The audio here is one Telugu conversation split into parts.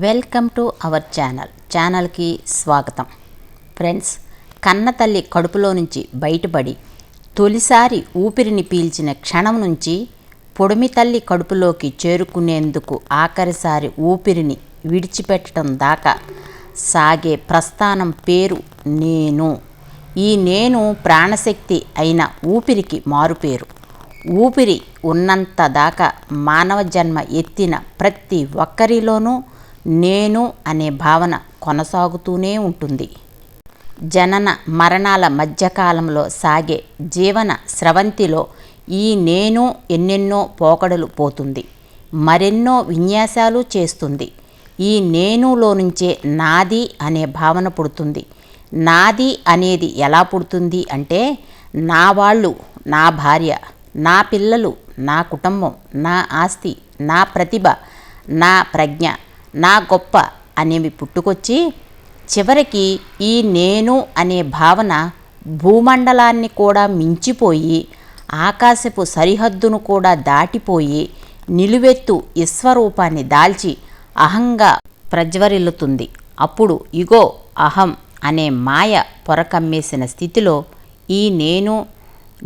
Welcome to our channel. ఛానల్కి స్వాగతం. ఫ్రెండ్స్ కన్న తల్లి కడుపులో నుంచి బయటపడి తొలిసారి ఊపిరిని పీల్చిన క్షణం నుంచి పొడిమి తల్లి కడుపులోకి చేరుకునేందుకు ఆఖరిసారి ఊపిరిని విడిచిపెట్టడం దాకా సాగే ప్రస్థానం పేరు నేను. ఈ నేను ప్రాణశక్తి అయిన ఊపిరికి మారుపేరు. ఊపిరి ఉన్నంత దాకా మానవ జన్మ ఎత్తిన ప్రతి ఒక్కరిలోనూ నేను అనే భావన కొనసాగుతూనే ఉంటుంది. జనన మరణాల మధ్యకాలంలో సాగే జీవన స్రవంతిలో ఈ నేను ఎన్నెన్నో పోకడలు పోతుంది. మరెన్నో విన్యాసాలు చేస్తుంది. ఈ నేనులో నుంచే నాది అనే భావన పుడుతుంది. నాది అనేది ఎలా పుడుతుంది అంటే నా వాళ్ళు నా భార్య నా పిల్లలు నా కుటుంబం నా ఆస్తి నా ప్రతిభ నా ప్రజ్ఞ నా గొప్ప అనేవి పుట్టుకొచ్చి చివరికి ఈ నేను అనే భావన భూమండలాన్ని కూడా మించిపోయి ఆకాశపు సరిహద్దును కూడా దాటిపోయి నిలువెత్తు విశ్వరూపాన్ని దాల్చి అహంగా ప్రజ్వరిల్లుతుంది. అప్పుడు ఇగో అహం అనే మాయ పొరకమ్మేసిన స్థితిలో ఈ నేను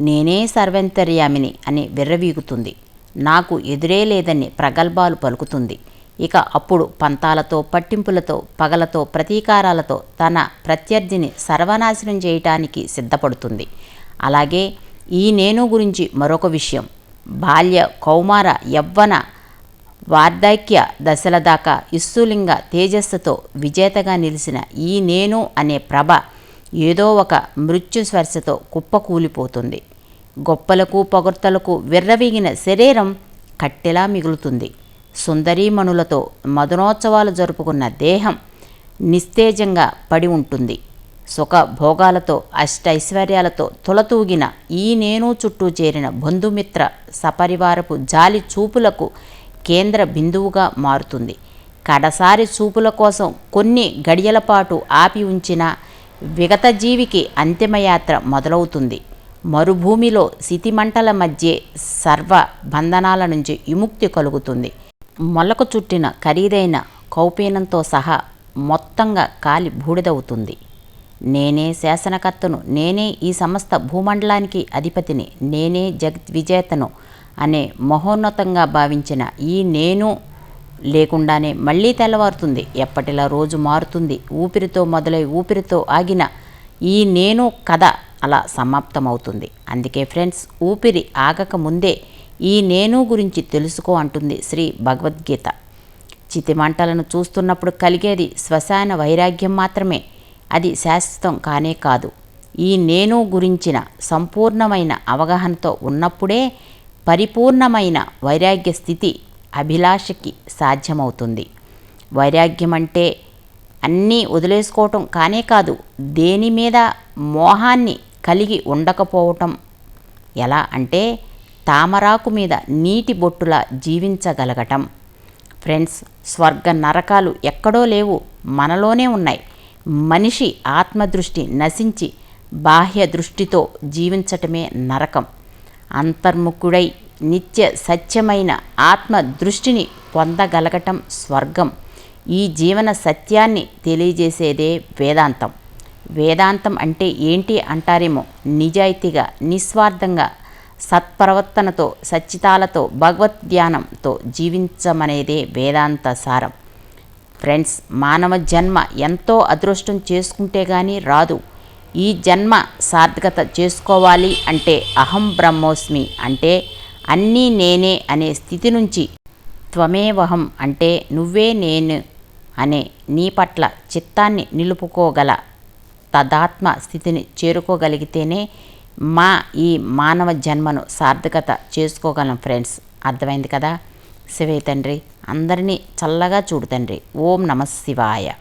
నేనే సర్వంతర్యామిని అని విర్రవీగుతుంది. నాకు ఎదురే లేదని ప్రగల్భాలు పలుకుతుంది. ఇక అప్పుడు పంతాలతో పట్టింపులతో పగలతో ప్రతీకారాలతో తన ప్రత్యర్థిని సర్వనాశనం చేయటానికి సిద్ధపడుతుంది. అలాగే ఈ నేను గురించి మరొక విషయం. బాల్య కౌమార యవ్వన వార్ధక్య దశల దాకా ఇస్సులింగ తేజస్సుతో విజేతగా నిలిచిన ఈ నేను అనే ప్రభ ఏదో ఒక మృత్యు స్పర్శతో కుప్పకూలిపోతుంది. గొప్పలకు పొగడ్తలకు విర్రవీగిన శరీరం కట్టెలా మిగులుతుంది. సుందరీమణులతో మదనోత్సవాలు జరుపుకున్న దేహం నిస్తేజంగా పడి ఉంటుంది. సుఖ భోగాలతో అష్టైశ్వర్యాలతో తులతూగిన ఈ నేను చుట్టూ చేరిన బంధుమిత్ర సపరివారపు జాలి చూపులకు కేంద్ర బిందువుగా మారుతుంది. కడసారి చూపుల కోసం కొన్ని గడియల పాటు ఆపి ఉంచిన విగత జీవికి అంతిమయాత్ర మొదలవుతుంది. మరుభూమిలో సితిమంటల మధ్య సర్వ బంధనాల నుంచి విముక్తి కలుగుతుంది. మొలకు చుట్టిన ఖరీదైన కౌపీనంతో సహా మొత్తంగా కాలి బూడిదవుతుంది. నేనే శాసనకర్తను నేనే ఈ సమస్త భూమండలానికి అధిపతిని నేనే జగద్విజేతను అనే మహోన్నతంగా భావించిన ఈ నేను లేకుండానే మళ్ళీ తెల్లవారుతుంది. ఎప్పటిలా రోజు మారుతుంది. ఊపిరితో మొదలై ఊపిరితో ఆగిన ఈ నేను కథ అలా సమాప్తమవుతుంది. అందుకే ఫ్రెండ్స్ ఊపిరి ఆగక ముందే ఈ నేను గురించి తెలుసుకో అంటుంది శ్రీ భగవద్గీత. చితిమంటలను చూస్తున్నప్పుడు కలిగేది శ్మశాన వైరాగ్యం మాత్రమే. అది శాశ్వతం కానే కాదు. ఈ నేను గురించిన సంపూర్ణమైన అవగాహనతో ఉన్నప్పుడే పరిపూర్ణమైన వైరాగ్య స్థితి అభిలాషకి సాధ్యమవుతుంది. వైరాగ్యం అంటే అన్నీ వదిలేసుకోవటం కానే కాదు దేని మీద మోహాన్ని కలిగి ఉండకపోవటం. ఎలా అంటే తామరాకు మీద నీటి బొట్టులా జీవించగలగటం. ఫ్రెండ్స్ స్వర్గ నరకాలు ఎక్కడో లేవు మనలోనే ఉన్నాయి. మనిషి ఆత్మదృష్టి నశించి బాహ్య దృష్టితో జీవించటమే నరకం. అంతర్ముఖుడై నిత్య సత్యమైన ఆత్మ దృష్టిని పొందగలగటం స్వర్గం. ఈ జీవన సత్యాన్ని తెలియజేసేదే వేదాంతం. వేదాంతం అంటే ఏంటి అంటారేమో నిజాయితీగా నిస్వార్థంగా సత్ప్రవర్తనతో సచ్చితాలతో భగవద్ ధ్యానంతో జీవించమనేదే వేదాంత సారం. ఫ్రెండ్స్ మానవ జన్మ ఎంతో అదృష్టం చేసుకుంటే కానీ రాదు. ఈ జన్మ సార్థకత చేసుకోవాలి అంటే అహం బ్రహ్మోస్మి అంటే అన్నీ నేనే అనే స్థితి నుంచి త్వమేవహం అంటే నువ్వే నేను అనే నీ పట్ల చిత్తాన్ని నిలుపుకోగల తదాత్మ స్థితిని చేరుకోగలిగితేనే మా ఈ మానవ జన్మను సార్థకత చేసుకోగలం ఫ్రెండ్స్. అర్థమైంది కదా? శివే తండ్రి అందరినీ చల్లగా చూడు తండ్రి. ఓం నమ శివాయ.